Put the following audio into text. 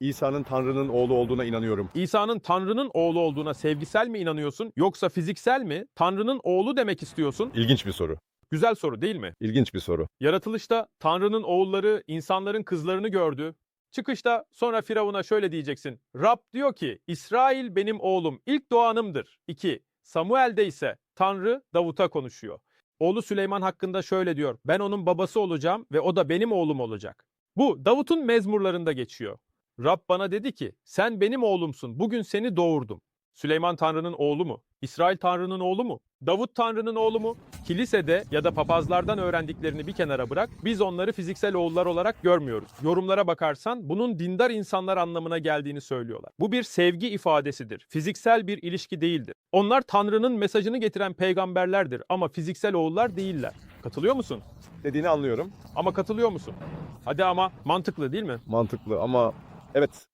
İsa'nın Tanrı'nın oğlu olduğuna inanıyorum. İsa'nın Tanrı'nın oğlu olduğuna sevgisel mi inanıyorsun yoksa fiziksel mi? Tanrı'nın oğlu demek istiyorsun? İlginç bir soru. Güzel soru değil mi? İlginç bir soru. Yaratılışta Tanrı'nın oğulları insanların kızlarını gördü. Çıkışta sonra Firavun'a şöyle diyeceksin. Rab diyor ki İsrail benim oğlum ilk doğanımdır. 2. Samuel'de ise Tanrı Davut'a konuşuyor. Oğlu Süleyman hakkında şöyle diyor. Ben onun babası olacağım ve o da benim oğlum olacak. Bu Davut'un mezmurlarında geçiyor. Rab bana dedi ki sen benim oğlumsun bugün seni doğurdum. Süleyman Tanrı'nın oğlu mu? İsrail Tanrı'nın oğlu mu? Davut Tanrı'nın oğlu mu? Kilisede ya da papazlardan öğrendiklerini bir kenara bırak, biz onları fiziksel oğullar olarak görmüyoruz. Yorumlara bakarsan bunun dindar insanlar anlamına geldiğini söylüyorlar. Bu bir sevgi ifadesidir. Fiziksel bir ilişki değildir. Onlar Tanrı'nın mesajını getiren peygamberlerdir ama fiziksel oğullar değiller. Katılıyor musun? Dediğini anlıyorum. Ama katılıyor musun? Hadi ama mantıklı değil mi? Mantıklı ama evet